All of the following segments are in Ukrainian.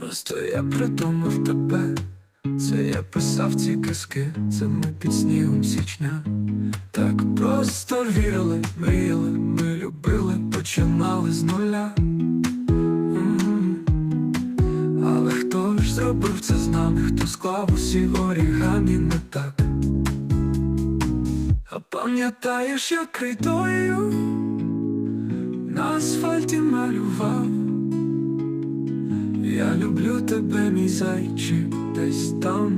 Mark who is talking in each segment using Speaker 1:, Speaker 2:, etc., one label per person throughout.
Speaker 1: Просто я придумав тебе, це я писав ці казки, це ми під снігом січня. Так просто вірили, мріяли, ми любили, починали з нуля. Але хто ж зробив це з нами, хто склав усі орігамі не так? А пам'ятаєш, як крейдою на асфальті малював? Люблю тебе, мій зайчик, десь там.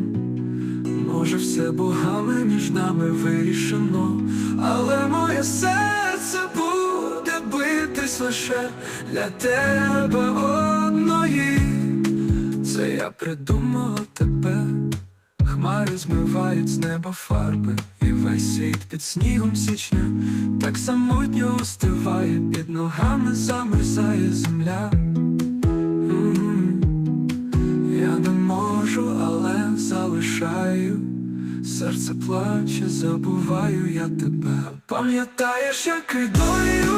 Speaker 1: Може, все богами між нами вирішено, але моє серце буде битись лише для тебе одної. Це я придумала тебе, хмари змивають з неба фарби, і весь світ під снігом січня так самотньо остиває, під ногами замерзає земля. Залишаю. Серце плаче, забуваю я тебе. Пам'ятаєш, як ідою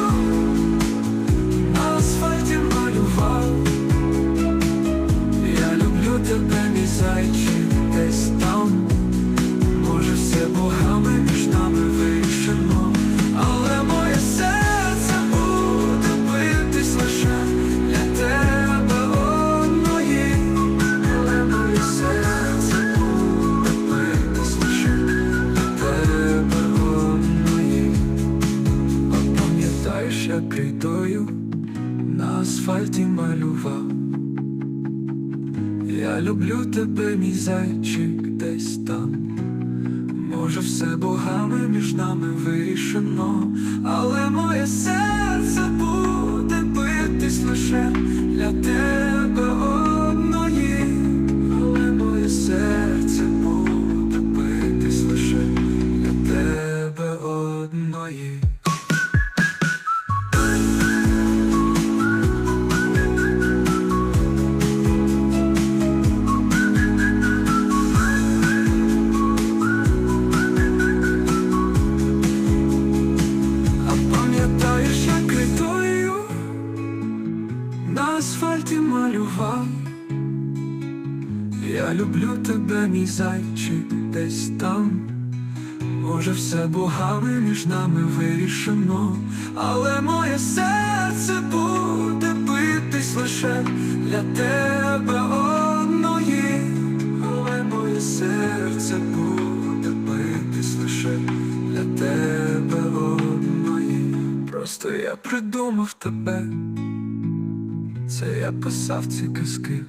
Speaker 1: крейдою на асфальті малював. Я люблю тебе, мій зайчик, десь там. Може, все богами між нами вирішено, але моє серце буде битись лише для тебе на асфальті малював. Я люблю тебе, мій зайчик, десь там. Може, все богами між нами вирішено, але моє серце буде битись лише для тебе одної. Але моє серце буде битись лише для тебе одної. Просто я придумав тебе, це я писав ці казки.